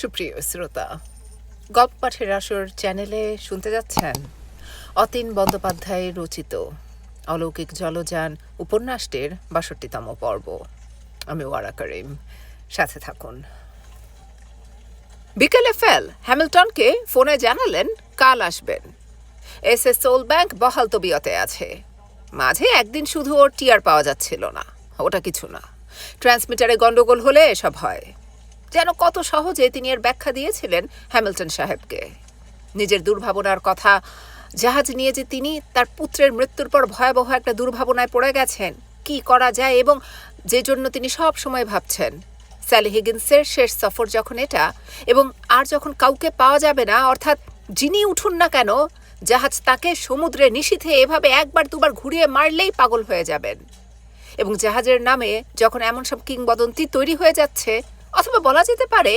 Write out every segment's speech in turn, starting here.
সুপ্রিয় শ্রোতা, গল্প পাঠের আসর চ্যানেলে শুনতে যাচ্ছেন অতীন বন্দ্যোপাধ্যায়ের রচিত অলৌকিক জলযান উপন্যাসটির বাষট্টিতম পর্ব। আমি ওয়ারা করিম, সাথে থাকুন। বিকেলে ফেল হ্যামিল্টনকে ফোনে জানালেন, কাল আসবেন। এস এস সোল ব্যাংক বহাল তবিয়তে আছে। মাঝে একদিন শুধু ওর টিয়ার পাওয়া যাচ্ছিল না, ওটা কিছু না। ট্রান্সমিটারে গন্ডগোল হলে এসব হয়। যেন কত সহজে তিনি এর ব্যাখ্যা দিয়েছিলেন হ্যামিল্টন সাহেবকে। নিজের দুর্ভাবনার কথা, জাহাজ নিয়ে যে তিনি তার পুত্রের মৃত্যুর পর ভয়াবহ একটা দুর্ভাবনায় পড়ে গেছেন, কি করা যায় এবং যে জন্য তিনি সব সময় ভাবছেন। স্যালি হিগিন্সের শেষ সফর যখন এটা, এবং আর যখন কাউকে পাওয়া যাবে না, অর্থাৎ যিনি উঠুন না কেন, জাহাজ তাকে সমুদ্রে নিশীথে এভাবে একবার দুবার ঘুরিয়ে মারলেই পাগল হয়ে যাবেন। এবং জাহাজের নামে যখন এমন সব কিংবদন্তি তৈরি হয়ে যাচ্ছে অথবা বলা যেতে পারে,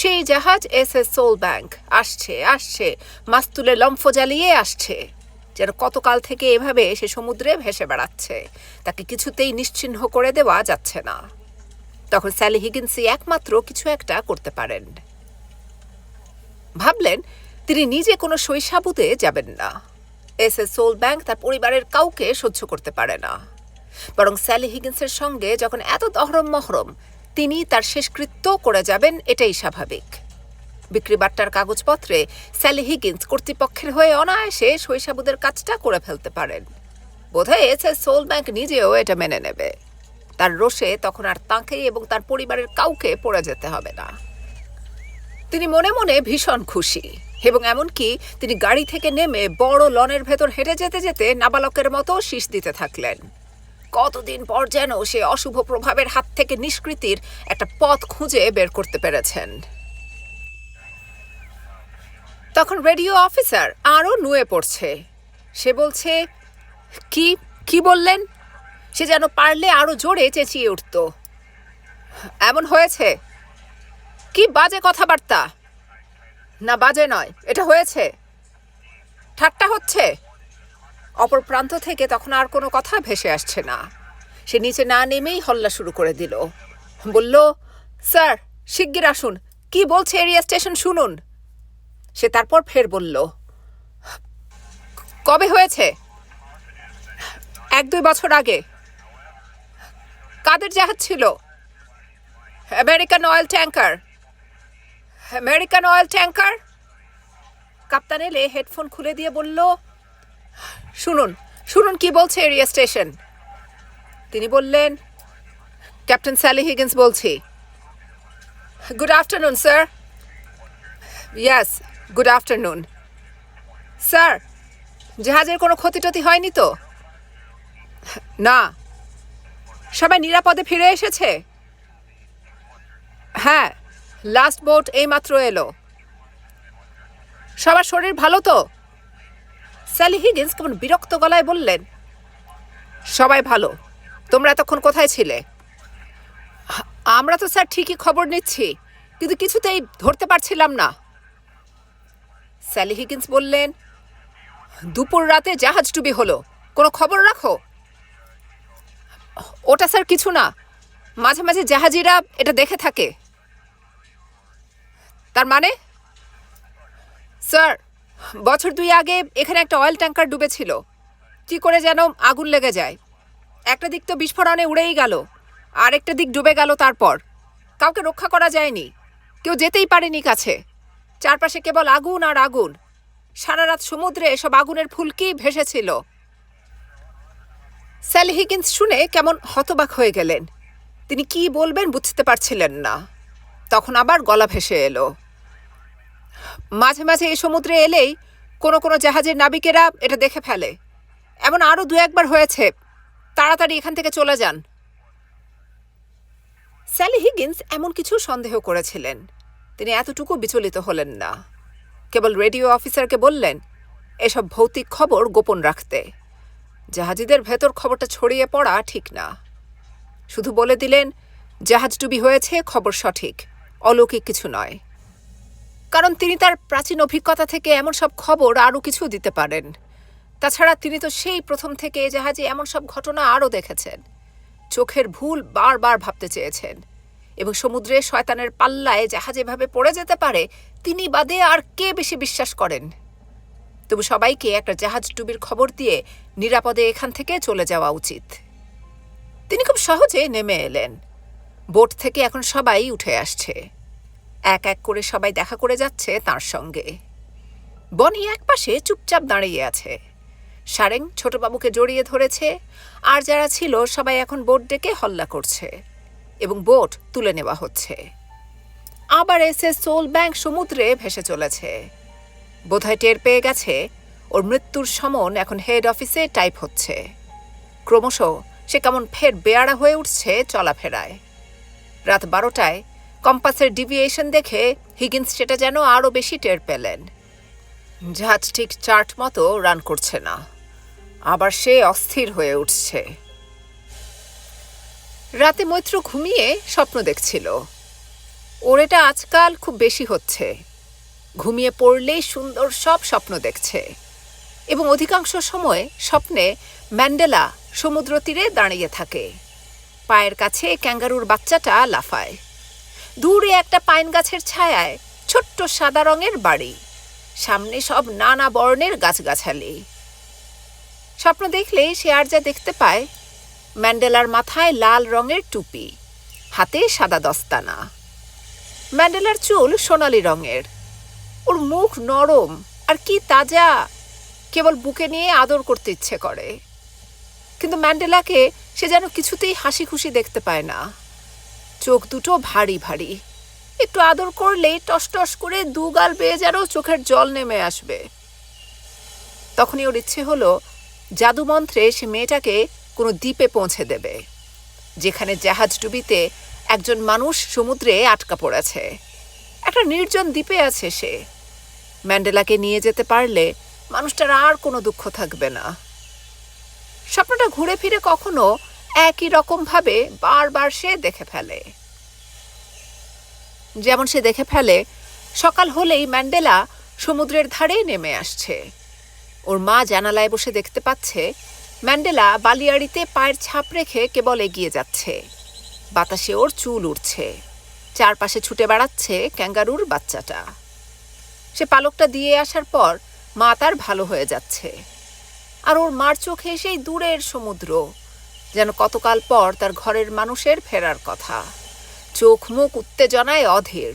সেই জাহাজ এস এস সোল ব্যাংক আসছে আসছে, মাস্তুলে লম্ফ জ্বালিয়ে আসছে, যেন কতকাল থেকে এভাবে সে সমুদ্রে ভেসে বেড়াচ্ছে, তাকে কিছুতেই নিশ্চিহ্ন করে দেওয়া যাচ্ছে না। তখন স্যালি হিগিন্সি একমাত্র কিছু একটা করতে পারেন। ভাবলেন, তিনি নিজে কোনো শৈশাবুতে যাবেন না। এস এস সোল ব্যাংক তার পরিবারের কাউকে সহ্য করতে পারে না। বরং স্যালি হিগিন্সের সঙ্গে যখন এত দহরম মহরম তিনি তার শেষকৃত্য করে যাবেন, এটাই স্বাভাবিক। বিক্রি বাট্টার কাগজপত্রে স্যালি হিগিন্স কর্তৃপক্ষের হয়ে অনায়াসে শৈশাবুদের কাজটা করে ফেলতে পারেন। বোধহয় এস এস সোল ব্যাংক নিজেও এটা মেনে নেবে। তার রোষে তখন আর তাঁকে এবং তার পরিবারের কাউকে পড়ে যেতে হবে না। তিনি মনে মনে ভীষণ খুশি এবং এমনকি তিনি গাড়ি থেকে নেমে বড় লনের ভেতর হেঁটে যেতে যেতে নাবালকের মতো শীষ দিতে থাকলেন। কতদিন পর যেন সে অশুভ প্রভাবের হাত থেকে নিষ্কৃতির একটা পথ খুঁজে বের করতে পেরেছেন। তখন রেডিও অফিসার আরও নুয়ে পড়ছে। সে বলছে, কি কি বললেন? সে যেন পারলে আরও জোরে চেঁচিয়ে উঠত। এমন হয়েছে? কি বাজে কথাবার্তা? না, বাজে নয়, এটা হয়েছে। ঠাট্টা হচ্ছে? অপর প্রান্ত থেকে তখন আর কোনো কথা ভেসে আসছে না। সে নিচে না নেমেই হল্লা শুরু করে দিল। বলল, স্যার, শিগগির আসুন। কি বলছে এরিয়া স্টেশন শুনুন? সে তারপর ফের বলল, কবে হয়েছে? এক দুই বছর আগে। কাদের জাহাজ ছিল? American oil tanker. American oil tanker? কাপ্তান এলে হেডফোন খুলে দিয়ে বলল শুনুন শুনুন কি বলছে এরিয়া স্টেশন। তিনি বললেন, ক্যাপ্টেন স্যালি হিগিন্স বলছি। Good afternoon, sir. Yes, good afternoon. Sir, জাহাজের কোনো ক্ষতি টতি হয়নি তো? না। সবাই নিরাপদে ফিরে এসেছে? হ্যাঁ লাস্ট বোট এইমাত্র এলো। সবার শরীর ভালো তো? স্যালি হিগিন্স কেমন বিরক্ত গলায় বললেন, সবাই ভালো, তোমরা এতক্ষণ কোথায় ছিলে? আমরা তো স্যার ঠিকই খবর নিচ্ছি, কিন্তু কিছুতেই ধরতে পারছিলাম না। স্যালি হিগিন্স বললেন, দুপুর রাতে জাহাজ ডুবি হলো, কোনো খবর রাখো? ওটা স্যার কিছু না, মাঝে মাঝে জাহাজিরা এটা দেখে থাকে। তার মানে? স্যার বছর দুই আগে এখানে একটা অয়েল ট্যাঙ্কার ডুবেছিল। কি করে যেন আগুন লেগে যায়। একটা দিক তো বিস্ফোরণে উড়েই গেল, আরেকটা দিক ডুবে গেল তারপর। কাউকে রক্ষা করা যায়নি, কেউ যেতেই পারেনি কাছে। চারপাশে কেবল আগুন আর আগুন। সারা রাত সমুদ্রে এসব আগুনের ফুলকি ভেসেছিল। স্যালি হিগিন্স শুনে কেমন হতবাক হয়ে গেলেন। তিনি কি বলবেন বুঝতে পারছিলেন না। তখন আবার গলা ভেসে এলো। মাঝে মাঝে এই সমুদ্রে এলেই কোনো কোনো জাহাজের নাবিকেরা এটা দেখে ফেলে। এমন আরও দু একবার হয়েছে। তাড়াতাড়ি এখান থেকে চলে যান। স্যালি হিগিন্স এমন কিছু সন্দেহ করেছিলেন। তিনি এতটুকু বিচলিত হলেন না। কেবল রেডিও অফিসারকে বললেন, এসব ভৌতিক খবর গোপন রাখতে। জাহাজিদের ভেতর খবরটা ছড়িয়ে পড়া ঠিক না। শুধু বলে দিলেন, জাহাজ ডুবি হয়েছে, খবর সঠিক। অলৌকিক কিছু নয়। কারণ তিনি তার প্রাচীন অভিজ্ঞতা থেকে এমন সব খবর আরও কিছু দিতে পারেন। তাছাড়া তিনি তো সেই প্রথম থেকে এ জাহাজে এমন সব ঘটনা আরও দেখেছেন। চোখের ভুল বারবার ভাবতে চেয়েছেন। এবং সমুদ্রে শয়তানের পাল্লায় জাহাজ এভাবে পড়ে যেতে পারে, তিনি বাদে আর কে বেশি বিশ্বাস করেন? তবু সবাইকে একটা জাহাজ ডুবির খবর দিয়ে নিরাপদে এখান থেকে চলে যাওয়া উচিত। তিনি খুব সহজে নেমে এলেন। বোট থেকে এখন সবাই উঠে আসছে। এক এক করে সবাই দেখা করে যাচ্ছে তার সঙ্গে। বনি একপাশে চুপচাপ দাঁড়িয়ে আছে। সারেং ছোটবাবুকে জড়িয়ে ধরেছে, আর যারা ছিল সবাই এখন বোট ডেকে হল্লা করছে এবং বোট তুলে নেওয়া হচ্ছে। আবার এসে সোল ব্যাংক সমুদ্রে ভেসে চলেছে। বোধহয় টের পেয়ে গেছে, ওর মৃত্যুর সমন এখন হেড অফিসে টাইপ হচ্ছে। ক্রমশ সে কেমন ফের বেয়ারা হয়ে উঠছে চলাফেরায়। রাত বারোটায় কম্পাসের ডিভিয়েশন দেখে হিগিন্স সেটা যেন আরও বেশি টের পেলেন। জাহাজ ঠিক চার্ট মতো রান করছে না। আবার সে অস্থির হয়ে উঠছে। রাতে মৈত্র ঘুমিয়ে স্বপ্ন দেখছিল। ওর এটা আজকাল খুব বেশি হচ্ছে। ঘুমিয়ে পড়লেই সুন্দর সব স্বপ্ন দেখছে। এবং অধিকাংশ সময় স্বপ্নে ম্যান্ডেলা সমুদ্র তীরে দাঁড়িয়ে থাকে। পায়ের কাছে ক্যাঙ্গারুর বাচ্চাটা লাফায়। দূরে একটা পাইন গাছের ছায়ায় ছোট্ট সাদা রঙের বাড়ি। সামনে সব নানা বর্ণের গাছগাছালি। স্বপ্ন দেখলে সে আর যা দেখতে পায়, ম্যান্ডেলার মাথায় লাল রঙের টুপি, হাতে সাদা দস্তানা। ম্যান্ডেলার চুল সোনালি রঙের। ওর মুখ নরম আর কি তাজা, কেবল বুকে নিয়ে আদর করতে ইচ্ছে করে। কিন্তু ম্যান্ডেলাকে সে যেন কিছুতেই হাসি খুশি দেখতে পায় না। চোখ দুটো ভারী ভারী। একটু আদর করলেই টস টস করে দুগাল বেয়ে যেন চোখের জল নেমে আসবে। তখনই ওর ইচ্ছে হলো জাদুমন্ত্রে সে মেয়েটাকে কোনো দ্বীপে পৌঁছে দেবে, যেখানে জাহাজ ডুবিতে একজন মানুষ সমুদ্রে আটকা পড়েছে। একটা নির্জন দ্বীপে আছে সে। ম্যান্ডেলাকে নিয়ে যেতে পারলে মানুষটার আর কোনো দুঃখ থাকবে না। স্বপ্নটা ঘুরে ফিরে কখনো একই রকমভাবে বারবার সে দেখে ফেলে। যেমন সে দেখে ফেলে, সকাল হলেই ম্যান্ডেলা সমুদ্রের ধারে নেমে আসছে। ওর মা জানালায় বসে দেখতে পাচ্ছে, ম্যান্ডেলা বালিয়াড়িতে পায়ের ছাপ রেখে কেবল এগিয়ে যাচ্ছে। বাতাসে ওর চুল উঠছে চারপাশে ছুটে বেড়াচ্ছে ক্যাঙ্গারুর বাচ্চাটা। সে পালকটা দিয়ে আসার পর মা তার ভালো হয়ে যাচ্ছে। আর ওর মার চোখে সেই দূরের সমুদ্র। যেন কতকাল পর তার ঘরের মানুষের ফেরার কথা। চোখ মুখ উত্তেজনায় অধীর।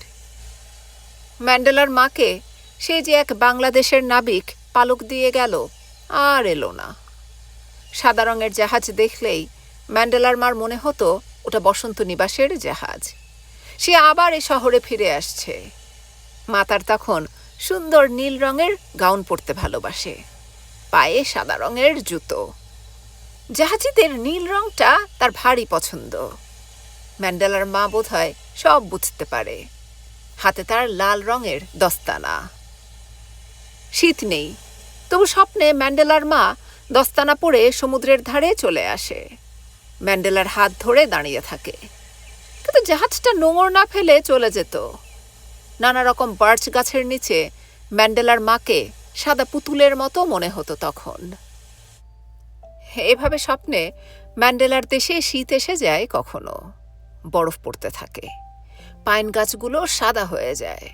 ম্যান্ডেলার মাকে সে যে এক বাংলাদেশের নাবিক পালক দিয়ে গেল, আর এলো না। সাদা রঙের জাহাজ দেখলেই ম্যান্ডেলার মার মনে হতো ওটা বসন্ত নিবাসের জাহাজ। সে আবার এ শহরে ফিরে আসছে। মাতার তখন সুন্দর নীল রঙের গাউন পরতে ভালোবাসে। পায়ে সাদা রঙের জুতো। জাহাজিদের নীল রংটা তার ভারী পছন্দ। ম্যান্ডেলার মা বোধ হয় সব বুঝতে পারে। হাতে তার লাল রঙের দস্তানা। শীত নেই, তবু স্বপ্নে ম্যান্ডেলার মা দস্তানা পরে সমুদ্রের ধারে চলে আসে। ম্যান্ডেলার হাত ধরে দাঁড়িয়ে থাকে। কিন্তু জাহাজটা নোঙর না ফেলে চলে যেত। নানা রকম বার্চ গাছের নিচে ম্যান্ডেলার মাকে সাদা পুতুলের মতো মনে হতো তখন। এভাবে স্বপ্নে ম্যান্ডেলার দেশে শীত এসে যায় কখনো। বরফ পড়তে থাকে। পাইন গাছগুলো সাদা হয়ে যায়।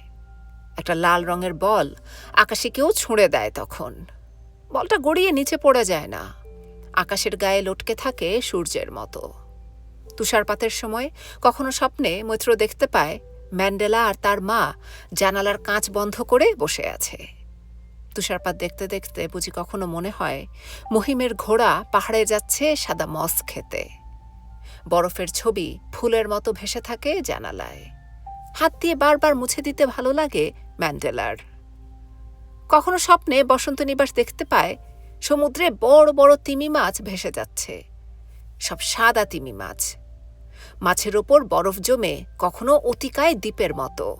একটা লাল রঙের বল আকাশে কেউ ছুঁড়ে দেয় তখন। বলটা গড়িয়ে নিচে পড়ে যায় না। আকাশের গায়ে লটকে থাকে সূর্যের মতো। তুষারপাতের সময় কখনো স্বপ্নে মৈত্র দেখতে পায় ম্যান্ডেলা আর তার মা জানালার কাঁচ বন্ধ করে বসে আছে। তুষারপাত দেখতে দেখতে বুঝি কখনো মনে হয় মহিমের ঘোড়া পাহাড়ে যাচ্ছে সাদা মস খেতে। বরফের ছবি ফুলের মতো ভেসে থাকে জানালায়। হাত দিয়ে বারবার মুছে দিতে ভালো লাগে ম্যান্ডেলার। কখনো স্বপ্নে বসন্ত নিবাস দেখতে পায়, সমুদ্রে বড় বড় তিমি মাছ ভেসে যাচ্ছে। সব সাদা তিমি মাছ। মাছের ওপর বরফ জমে কখনো অতিকায় দ্বীপের মতো।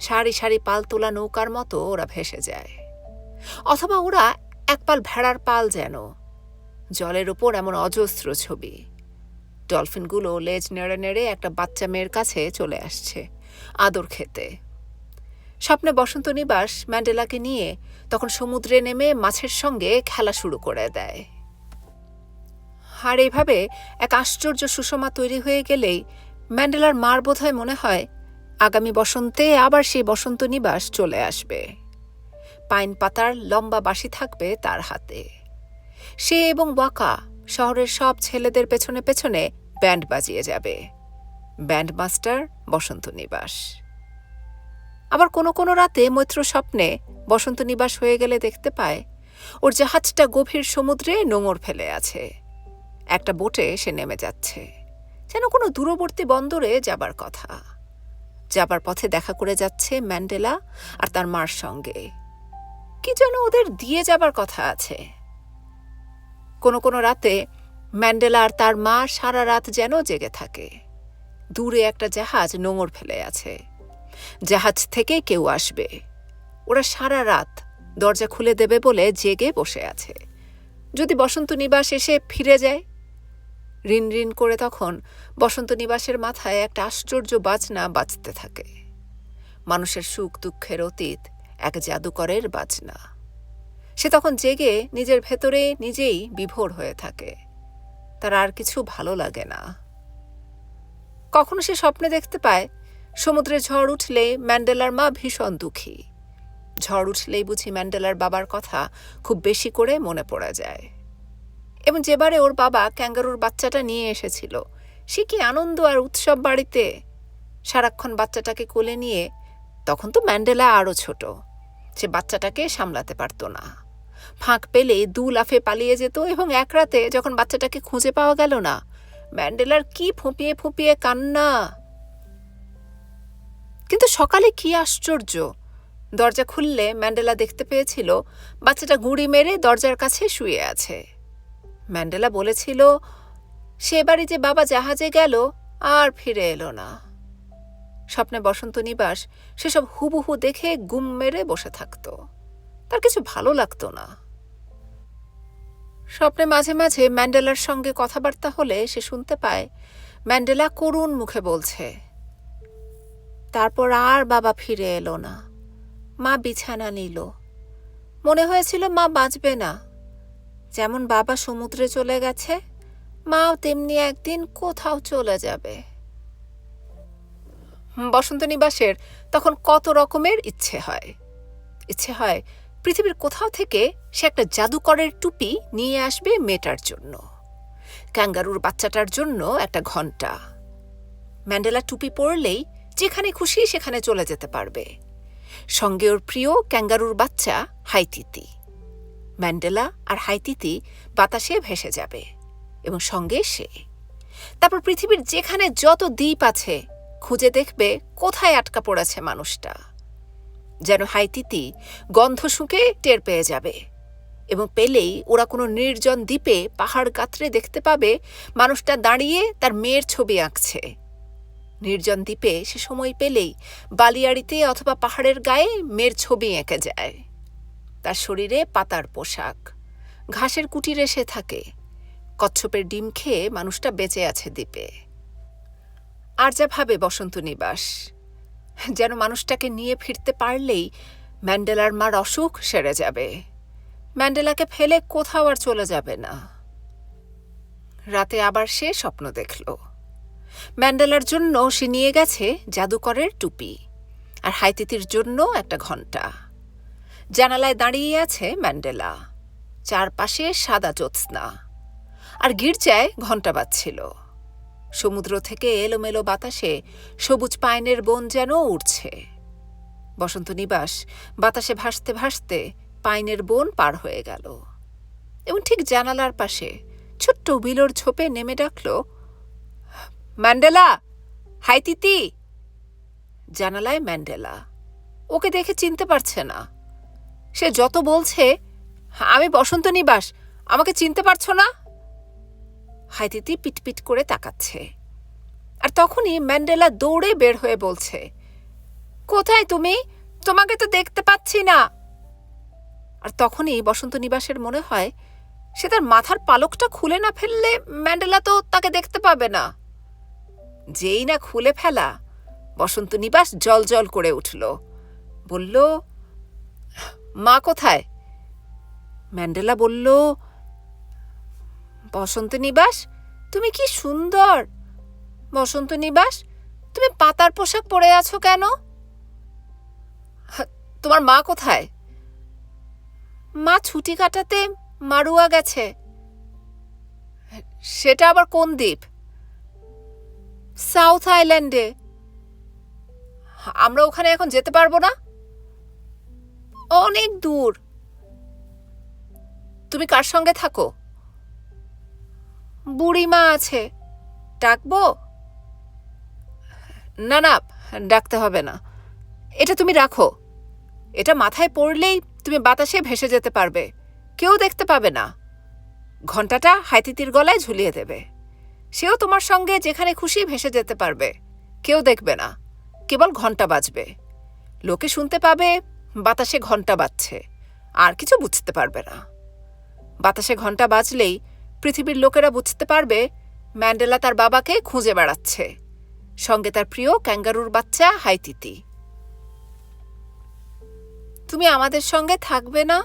সারি সারি পাল তোলা নৌকার মতো ওরা ভেসে যায়। অথবা ওরা এক পাল ভেড়ার পাল যেন। জলের ওপর এমন অজস্র ছবি। ডলফিনগুলো লেজ নেড়ে নেড়ে একটা বাচ্চা মেয়ের কাছে চলে আসছে, আদর খেতে। স্বপ্নে বসন্ত নিবাস ম্যান্ডেলাকে নিয়ে তখন সমুদ্রে নেমে মাছের সঙ্গে খেলা শুরু করে দেয়। আর এইভাবে এক আশ্চর্য সুষমা তৈরি হয়ে গেলেই ম্যান্ডেলার মার বোধহয় মনে হয়, আগামী বসন্তে আবার সেই বসন্ত নিবাস চলে আসবে। পাইন পাতার লম্বা বাঁশি থাকবে তার হাতে। সে এবং ওয়াকা শহরের সব ছেলেদের পেছনে পেছনে ব্যান্ড বাজিয়ে যাবে। ব্যান্ড মাস্টার বসন্ত নিবাস। আবার কোনো কোনো রাতে মৈত্র স্বপ্নে বসন্ত নিবাস হয়ে গেলে দেখতে পায়, ওর জাহাজটা গভীর সমুদ্রে নোঙর ফেলে আছে। একটা বোটে সে নেমে যাচ্ছে। যেন কোনো দূরবর্তী বন্দরে যাবার কথা। যাবার পথে দেখা করে যাচ্ছে ম্যান্ডেলা আর তার মার সঙ্গে। কি যেন ওদের দিয়ে যাবার কথা আছে। কোনো কোনো রাতে ম্যান্ডেলা আর তার মা সারা রাত যেন জেগে থাকে। দূরে একটা জাহাজ নোঙর ফেলে আছে। জাহাজ থেকে কেউ আসবে। ওরা সারা রাত দরজা খুলে দেবে বলে জেগে বসে আছে। যদি বসন্ত নিবাস এসে ফিরে যায়? রিন রিন করে তখন বসন্ত নিবাসের মাথায় একটা আশ্চর্য বাজনা বাজতে থাকে। মানুষের সুখ দুঃখের অতীত এক জাদুকরের বাজনা। সে তখন জেগে নিজের ভেতরে নিজেই বিভোর হয়ে থাকে। তার আর কিছু ভালো লাগে না। কখনো সে স্বপ্নে দেখতে পায়, সমুদ্রে ঝড় উঠলে ম্যান্ডেলার মা ভীষণ দুঃখী। ঝড় উঠলেই বুঝি ম্যান্ডেলার বাবার কথা খুব বেশি করে মনে পড়া যায়। এবং যেবারে ওর বাবা ক্যাঙ্গারুর বাচ্চাটা নিয়ে এসেছিল, সে কি আনন্দ আর উৎসব বাড়িতে? সারাক্ষণ বাচ্চাটাকে কোলে নিয়ে, তখন তো ম্যান্ডেলা আরও ছোট। সে বাচ্চাটাকে সামলাতে পারতো না। ফাঁক পেলে দু লাফে পালিয়ে যেত এবং এক রাতে যখন বাচ্চাটাকে খুঁজে পাওয়া গেল না, ম্যান্ডেলার কি ফুঁপিয়ে ফুঁপিয়ে কান্না। কিন্তু সকালে কি আশ্চর্য! দরজা খুললে ম্যান্ডেলা দেখতে পেয়েছিল, বাচ্চাটা গুঁড়ি মেরে দরজার কাছে শুয়ে আছে। ম্যান্ডেলা বলেছিল, সে বাড়ি যে বাবা জাহাজে গেল, আর ফিরে এলো না। স্বপ্নে বসন্ত নিবাস সেসব হুবহু দেখে গুম মেরে বসে থাকত। তার কিছু ভালো লাগতো না। স্বপ্নে মাঝে মাঝে ম্যান্ডেলার সঙ্গে কথাবার্তা হলে সে শুনতে পায়, ম্যান্ডেলা করুণ মুখে বলছে, তারপর আর বাবা ফিরে এলো না, মা বিছানা নিল, মনে হয়েছিল মা বাঁচবে না, যেমন বাবা সমুদ্রে চলে গেছে, মাও তেমনি একদিন কোথাও চলে যাবে। বসন্ত নিবাসের তখন কত রকমের ইচ্ছে হয়। ইচ্ছে হয় পৃথিবীর কোথাও থেকে সে একটা জাদুকরের টুপি নিয়ে আসবে মেয়েটার জন্য। ক্যাঙ্গারুর বাচ্চাটার জন্য একটা ঘণ্টা ম্যান্ডেলা টুপি পরলেই যেখানে খুশি সেখানে চলে যেতে পারবে। সঙ্গে ওর প্রিয় ক্যাঙ্গারুর বাচ্চা হাইতিতি। ম্যান্ডেলা আর হাইতিতি বাতাসে ভেসে যাবে এবং সঙ্গে সে। তারপর পৃথিবীর যেখানে যত দ্বীপ আছে খুঁজে দেখবে কোথায় আটকা পড়েছে মানুষটা। যেন হাইতিতি গন্ধ শুঁকে টের পেয়ে যাবে এবং পেলেই ওরা কোনো নির্জন দ্বীপে পাহাড় গাত্রে দেখতে পাবে মানুষটা দাঁড়িয়ে তার মেয়ের ছবি আঁকছে। নির্জন দ্বীপে সে সময় পেলেই বালিয়াড়িতে অথবা পাহাড়ের গায়ে মেয়ের ছবি এঁকে যায়। তার শরীরে পাতার পোশাক, ঘাসের কুটিরে সে থাকে, কচ্ছপের ডিম খেয়ে মানুষটা বেঁচে আছে দ্বীপে। আর যা ভাবে বসন্ত নিবাস। যেন মানুষটাকে নিয়ে ফিরতে পারলেই ম্যান্ডেলার মার অসুখ সেরে যাবে। ম্যান্ডেলাকে ফেলে কোথাও আর চলে যাবে না। রাতে আবার সে স্বপ্ন দেখল। ম্যান্ডেলার জন্য সে নিয়ে গেছে জাদুকরের টুপি আর হাইতিতির জন্য একটা ঘণ্টা জানালায় দাঁড়িয়ে আছে ম্যান্ডেলা। চারপাশে সাদা জ্যোৎস্না। আর গির্জায় ঘণ্টা বাজছিল। সমুদ্র থেকে এলোমেলো বাতাসে সবুজ পাইনের বন যেন উড়ছে। বসন্ত নিবাস বাতাসে ভাসতে ভাসতে পাইনের বন পার হয়ে গেল। এবং ঠিক জানালার পাশে ছোট্ট বিলোর ঝোপে নেমে ডাকল, ম্যান্ডেলা, হাই তিতি! জানালায় ম্যান্ডেলা, ওকে দেখে চিনতে পারছে না। সে যত বলছে, আমি বসন্ত নিবাস, আমাকে চিনতে পারছ না? হাইতিতি পিটপিট করে তাকাচ্ছে। আর তখনই ম্যান্ডেলা দৌড়ে বের হয়ে বলছে, কোথায় তুমি? তোমাকে তো দেখতে পাচ্ছি না। আর তখনই বসন্ত নিবাসের মনে হয়, সে তার মাথার পালকটা খুলে না ফেললে ম্যান্ডেলা তো তাকে দেখতে পাবে না। যেই না খুলে ফেলা, বসন্ত নিবাস জল জল করে উঠল। বলল, মা কোথায়? ম্যান্ডেলা বলল বসন্ত নিবাস? তুমি কি সুন্দর? বসন্ত নিবাস, তুমি পাতার পোশাক পরে আছো কেন? তোমার মা কোথায়? মা ছুটি কাটাতে মারুয়া গেছে। সেটা আবার কোন দ্বীপ? সাউথ আইল্যান্ডে। আমরা ওখানে এখন যেতে পারব না? অনেক দূর। তুমি কার সঙ্গে থাকো? বুড়িমা আছে। ডাকবো? না না, ডাকতে হবে না। এটা তুমি রাখো। এটা মাথায় পড়লেই তুমি বাতাসে ভেসে যেতে পারবে। কেউ দেখতে পাবে না। ঘন্টাটা হাইতিতির গলায় ঝুলিয়ে দেবে। সেও তোমার সঙ্গে যেখানে খুশি ভেসে যেতে পারবে। কেউ দেখবে না। কেবল ঘণ্টা বাজবে। লোকে শুনতে পাবে, বাতাসে ঘণ্টা বাজছে। আর কিছু বুঝতে পারবে না। বাতাসে ঘণ্টা বাজলেই পৃথিবীর লোকেরা বুঝতে পারবে ম্যান্ডেলা তার বাবাকে খুঁজে বেড়াচ্ছে। সঙ্গে তার প্রিয় ক্যাঙ্গারুর বাচ্চা হাইতিতি। তুমি আমাদের সঙ্গে থাকবে না?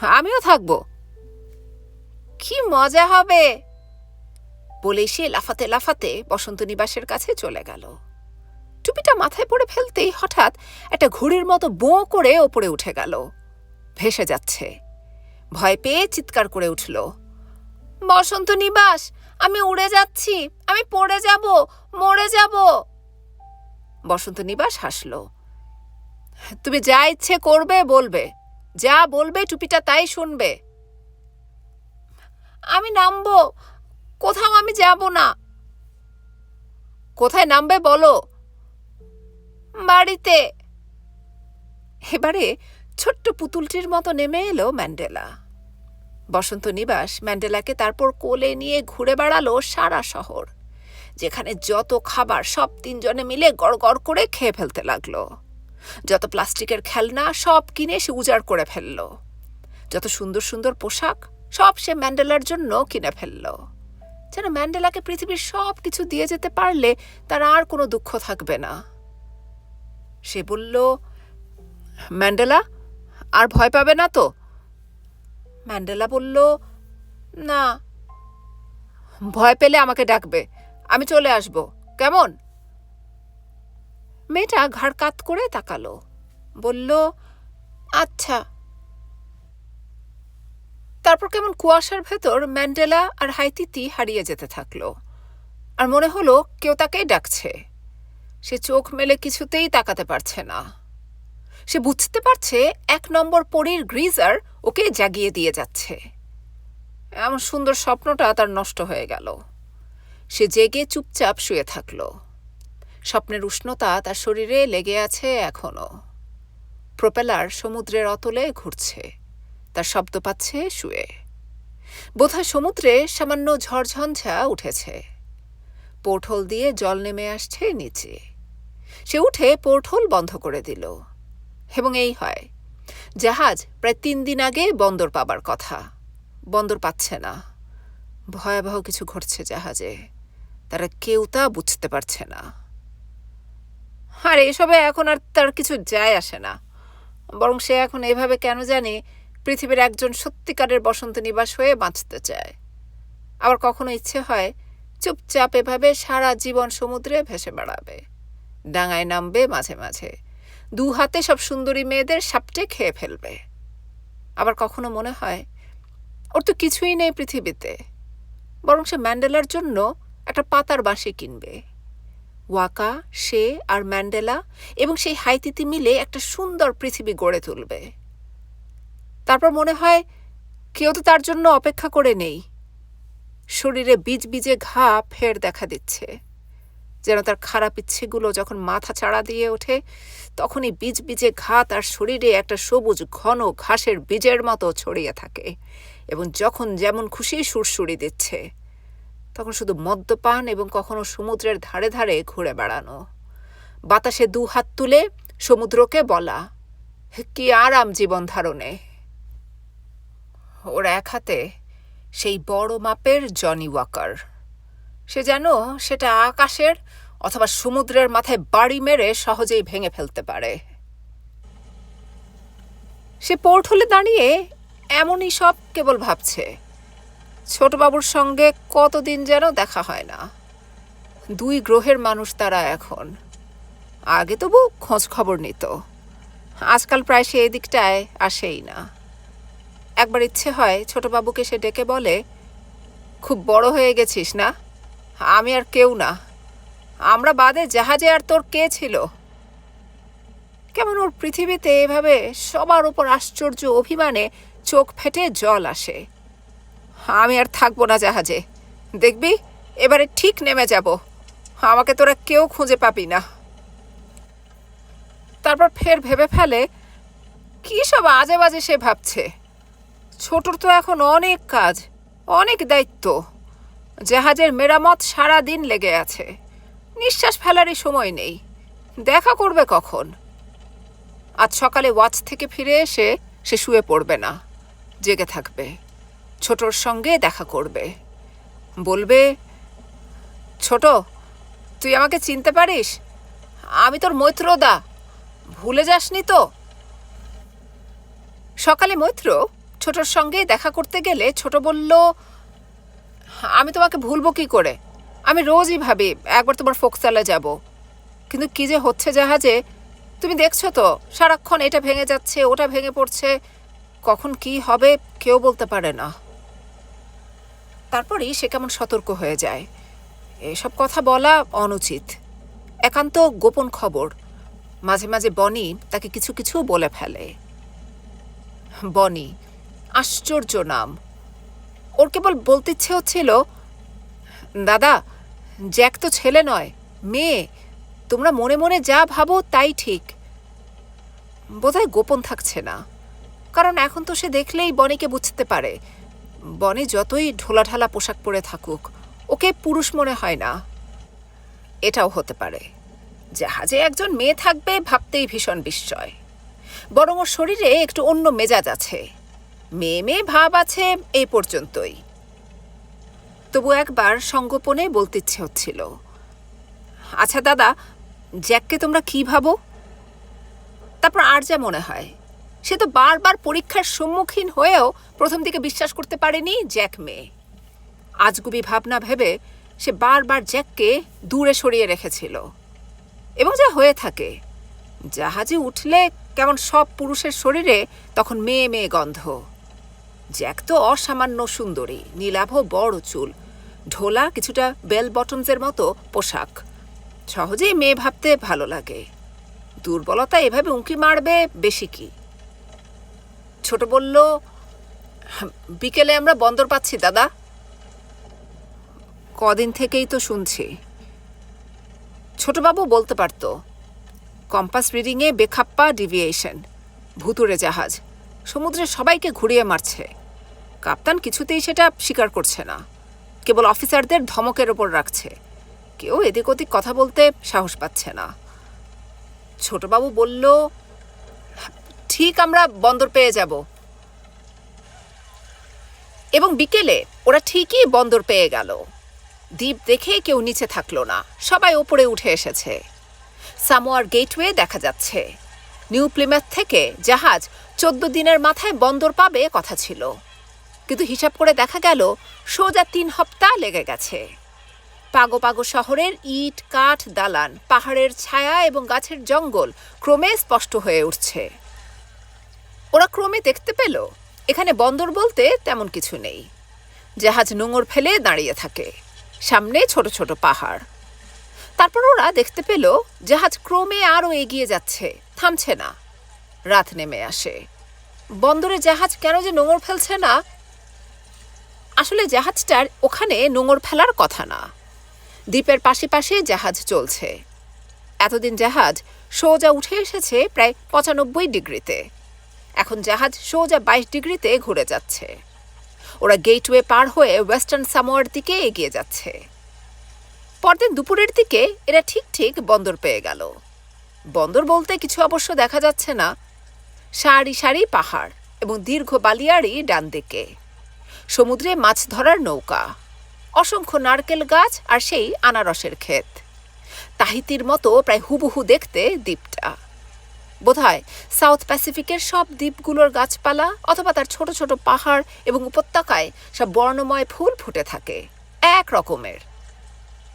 আমিও থাকব। কি মজা হবে! বলে সে লাফাতে লাফাতে বসন্ত নিবাসের কাছে চলে গেল। টুপিটা মাথায় পড়ে ফেলতেই হঠাৎ একটা ঘুড়ির মতো বোঁ করে ওপরে উঠে গেল। ভেসে যাচ্ছে। ভয় পেয়ে চিৎকার করে উঠল, বসন্ত নিবাস, আমি উড়ে যাচ্ছি, আমি পড়ে যাব, মরে যাব। বসন্ত নিবাস হাসল, তুমি যা ইচ্ছে করবে, বলবে, যা বলবে, টুপিটা তাই শুনবে। আমি নামবো, কোথাও আমি যাব না। কোথায় নামবে বলো? বাড়িতে। এবারে ছোট্ট পুতুলটির মতো নেমে এলো ম্যান্ডেলা। বসন্ত নিবাস ম্যান্ডেলাকে তারপর কোলে নিয়ে ঘুরে বেড়ালো সারা শহর, যেখানে যত খাবার সব তিনজনে মিলে গড় গড় করে খেয়ে ফেলতে লাগল। যত প্লাস্টিকের খেলনা সব কিনে সে উজাড় করে ফেলল। যত সুন্দর সুন্দর পোশাক সব সে ম্যান্ডেলার জন্য কিনে ফেলল। যেন ম্যান্ডেলাকে পৃথিবীর সব কিছু দিয়ে যেতে পারলে তার আর কোনো দুঃখ থাকবে না। সে বলল, ম্যান্ডেলা, আর ভয় পাবে না তো? ম্যান্ডেলা বলল, না। ভয় পেলে আমাকে ডাকবে। আমি চলে আসব। কেমন? মেয়েটা ঘাড় কাত করে তাকালো। বলল আচ্ছা। তারপর কেমন কুয়াশার ভেতর ম্যান্ডেলা আর হাইতিতি হারিয়ে যেতে থাকল। আর মনে হলো কেউ তাকেই ডাকছে। সে চোখ মেলে কিছুতেই তাকাতে পারছে না। সে বুঝতে পারছে এক নম্বর পরীর গ্রিজার ওকে জাগিয়ে দিয়ে যাচ্ছে। এমন সুন্দর স্বপ্নটা তার নষ্ট হয়ে গেল। সে জেগে চুপচাপ শুয়ে থাকল। স্বপ্নের উষ্ণতা তার শরীরে লেগে আছে এখনও প্রোপেলার সমুদ্রের অতলে ঘুরছে। তার শব্দ পাচ্ছে শুয়ে। বোধহয় সমুদ্রে সামান্য ঝড়ঝঞ্ঝা উঠেছে। পোর্টহোল দিয়ে জল নেমে আসছে নিচে। সে উঠে পোর্টহোল বন্ধ করে দিল। এবং এই হয় জাহাজ প্রায় তিন দিন আগে বন্দর পাবার কথা। বন্দর পাচ্ছে না। ভয়াবহ কিছু ঘটছে জাহাজে। তারা কেউ তা বুঝতে পারছে না। আর, এসবে এখন আর তার কিছু যায় আসে না। বরং সে এখন এভাবে কেন জানে পৃথিবীর একজন সত্যিকারের বসন্ত নিবাস হয়ে বাঁচতে চায়। আবার কখনো ইচ্ছে হয় চুপচাপ এভাবে সারা জীবন সমুদ্রে ভেসে বেড়াবে। ডাঙায় নামবে মাঝে মাঝে। দু হাতে সব সুন্দরী মেয়েদের সাপটে খেয়ে ফেলবে। আবার কখনো মনে হয়, ওর তো কিছুই নেই পৃথিবীতে। বরং সে ম্যান্ডেলার জন্য একটা পাতার বাঁশি কিনবে। ওয়াকা, সে আর ম্যান্ডেলা এবং সেই হাইতিতি মিলে একটা সুন্দর পৃথিবী গড়ে তুলবে। তারপর মনে হয়, কেউ তো তার জন্য অপেক্ষা করে নেই। শরীরে বীজ বীজে ঘা ফের দেখা দিচ্ছে। যেন তার খারাপ ইচ্ছেগুলো যখন মাথা চাড়া দিয়ে ওঠে, তখনই বীজ বীজে ঘা তার শরীরে একটা সবুজ ঘন ঘাসের বীজের মতো ছড়িয়ে থাকে এবং যখন যেমন খুশি সুরসুরি দিচ্ছে। তখন শুধু মদ্যপান এবং কখনো সমুদ্রের ধারে ধারে ঘুরে বেড়ানো। বাতাসে দু হাত তুলে সমুদ্রকে বলা কি আরাম জীবন ধারণে। ওর এক হাতে সেই বড় মাপের জনি ওয়াকার। সে যেন সেটা আকাশের অথবা সমুদ্রের মাথায় বাড়ি মেরে সহজেই ভেঙে ফেলতে পারে। সে পোর্ট হলে দাঁড়িয়ে এমনই সব কেবল ভাবছে। ছোটবাবুর সঙ্গে কতদিন যেন দেখা হয় না। দুই গ্রহের মানুষ তারা এখন। আগে তবু খোঁজ খবর নিত। আজকাল প্রায় সে এদিকটায় আসেই না। একবার ইচ্ছে হয় ছোটবাবুকে সে ডেকে বলে, খুব বড় হয়ে গেছিস না? আমি আর কেউ না। আমরা বাদে জাহাজে আর তোর কে ছিল? কেমন ওর পৃথিবীতে এভাবে সবার উপর আশ্চর্য অভিমানে চোখ ফেটে জল আসে। আমি আর থাকব না জাহাজে। দেখবি, এবারে ঠিক নেমে যাব। আমাকে তোরা কেউ খুঁজে পাবি না। তারপর ফের ভেবে ফেলে, কী সব আজে বাজে সে ভাবছে? ছোটর তো এখন অনেক কাজ, অনেক দায়িত্ব। জাহাজের মেরামত সারা দিন লেগে আছে। নিঃশ্বাস ফেলারই সময় নেই। দেখা করবে কখন? আজ সকালে ওয়াচ থেকে ফিরে এসে সে শুয়ে পড়বে না। জেগে থাকবে। ছোটর সঙ্গে দেখা করবে। বলবে, ছোট, তুই আমাকে চিনতে পারিস? আমি তোর মৈত্রদা। ভুলে যাসনি তো? সকালে মৈত্র ছোটর সঙ্গে দেখা করতে গেলে ছোট বলল আমি তোমাকে ভুলবো কি করে? আমি রোজই ভাবি, একবার তোমার ফোকসালে যাব। কিন্তু কি যে হচ্ছে জাহাজে, তুমি দেখছ তো, সারাক্ষণ এটা ভেঙে যাচ্ছে, ওটা ভেঙে পড়ছে, কখন কি হবে কেউ বলতে পারে না। তারপরেই সে কেমন সতর্ক হয়ে যায়। এসব কথা বলা অনুচিত। একান্ত গোপন খবর। মাঝে মাঝে বনি তাকে কিছু কিছু বলে ফেলে। বনি, আশ্চর্য নাম। ওর কেবল বলতে ইচ্ছে হচ্ছিল, দাদা, জ্যাক তো ছেলে নয়, মেয়ে। তোমরা মনে মনে যা ভাবো তাই ঠিক। বোধহয় গোপন থাকছে না। কারণ এখন তো সে দেখলেই বনিকে বুঝতে পারে। বনি যতই ঢোলাঢালা পোশাক পরে থাকুক, ওকে পুরুষ মনে হয় না। এটাও হতে পারে। জাহাজে একজন মেয়ে থাকবে ভাবতেই ভীষণ বিস্ময়। বরং ওর শরীরে একটু অন্য মেজাজ আছে। মেয়ে মেয়ে ভাব আছে এই পর্যন্তই। তবু একবার সঙ্গোপনে বলতে ইচ্ছে হচ্ছিল। আচ্ছা দাদা, জ্যাককে তোমরা কি ভাবো? তারপর আর যা মনে হয়। সে তো বারবার পরীক্ষার সম্মুখীন হয়েও প্রথম দিকে বিশ্বাস করতে পারেনি জ্যাক মেয়ে। আজগুবি ভাবনা ভেবে সে বারবার জ্যাককে দূরে সরিয়ে রেখেছিল। এবং যা হয়ে থাকে, জাহাজে উঠলে কেমন সব পুরুষের শরীরে তখন মেয়ে মেয়ে গন্ধ। জ্যাক তো অসামান্য সুন্দরী, নীলাভ বড় চুল, ঢোলা কিছুটা বেল বটমসের মতো পোশাক। সহজেই মেয়ে ভাবতে ভালো লাগে। দুর্বলতা এভাবে উঁকি মারবে বেশি কি? ছোট বলল বিকেলে আমরা বন্দর পাচ্ছি, দাদা। কদিন থেকেই তো শুনছি। ছোটবাবু বলতে পারতো, কম্পাস রিডিংয়ে বেখাপ্পা ডিভিয়েশন ভুতুরে জাহাজ। সমুদ্রে সবাইকে ঘুরিয়ে মারছে। কাপ্তান কিছুতেই সেটা স্বীকার করছে না। কেবল অফিসারদের ধমকের ওপর রাখছে। কেউ এদিক ওদিক কথা বলতে সাহস পাচ্ছে না। ছোটবাবু বলল, ঠিক আমরা বন্দর পেয়ে যাব। এবং বিকেলে ওরা ঠিকই বন্দর পেয়ে গেল। দ্বীপ দেখে কেউ নিচে থাকল না। সবাই ওপরে উঠে এসেছে। সামোয়ার গেটওয়ে দেখা যাচ্ছে। নিউ প্লিম্যাথ থেকে জাহাজ চোদ্দ দিনের মাথায় বন্দর পাবে কথা ছিল। কিন্তু হিসাব করে দেখা গেল, সোজা তিন হপ্তাহ লেগে গেছে। পাগো পাগো শহরের ইট, কাঠ, দালান, পাহাড়ের ছায়া এবং গাছের জঙ্গল ক্রমে স্পষ্ট হয়ে উঠছে। ওরা ক্রমে দেখতে পেল, এখানে বন্দর বলতে তেমন কিছু নেই। জাহাজ নোঙর ফেলে দাঁড়িয়ে থাকে, সামনে ছোট ছোট পাহাড়। তারপর ওরা দেখতে পেল, জাহাজ ক্রমে আরও এগিয়ে যাচ্ছে। থামছে না। রাত নেমে আসে। বন্দরে জাহাজ কেন যে নোঙর ফেলছে না? আসলে জাহাজটার ওখানে নোঙর ফেলার কথা না। দ্বীপের পাশে পাশে জাহাজ চলছে। এতদিন জাহাজ সোজা উঠে এসেছে প্রায় পঁচানব্বই ডিগ্রিতে। এখন জাহাজ সোজা বাইশ ডিগ্রিতে ঘুরে যাচ্ছে। ওরা গেটওয়ে পার হয়ে ওয়েস্টার্ন সামোয়ার দিকে এগিয়ে যাচ্ছে। পরদিন দুপুরের দিকে এরা ঠিক ঠিক বন্দর পেয়ে গেল। বন্দর বলতে কিছু অবশ্য দেখা যাচ্ছে না। সারি সারি পাহাড় এবং দীর্ঘ বালিয়াড়ি ডান দিকে। সমুদ্রে মাছ ধরার নৌকা, অসংখ্য নারকেল গাছ আর সেই আনারসের ক্ষেত। তাহিতির মতো প্রায় হুবহু দেখতে দ্বীপটা। বোধহয় সাউথ প্যাসিফিকের সব দ্বীপগুলোর গাছপালা অথবা তার ছোট ছোট পাহাড় এবং উপত্যকায় সব বর্ণময় ফুল ফুটে থাকে। এক রকমের।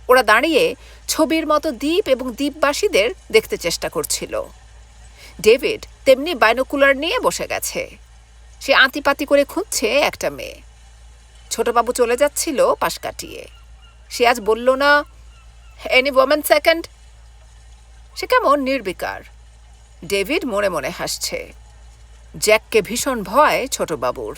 ওরা দাঁড়িয়ে ছবির মতো দ্বীপ এবং দ্বীপবাসীদের দেখতে চেষ্টা করছিল। ডেভিড তেমনি বাইনোকুলার নিয়ে বসে গেছে। সে আঁতিপাতি করে খুঁজছে একটা মেয়ে। ছোটবাবু চলে যাচ্ছিল পাশ কাটিয়ে। সে আজ বলল না এনি ওমেন সেকেন্ড সে কেমন নির্বিকার। ডেভিড মনে মনে হাসছে। জ্যাককে ভীষণ ভয় ছোটবাবুর।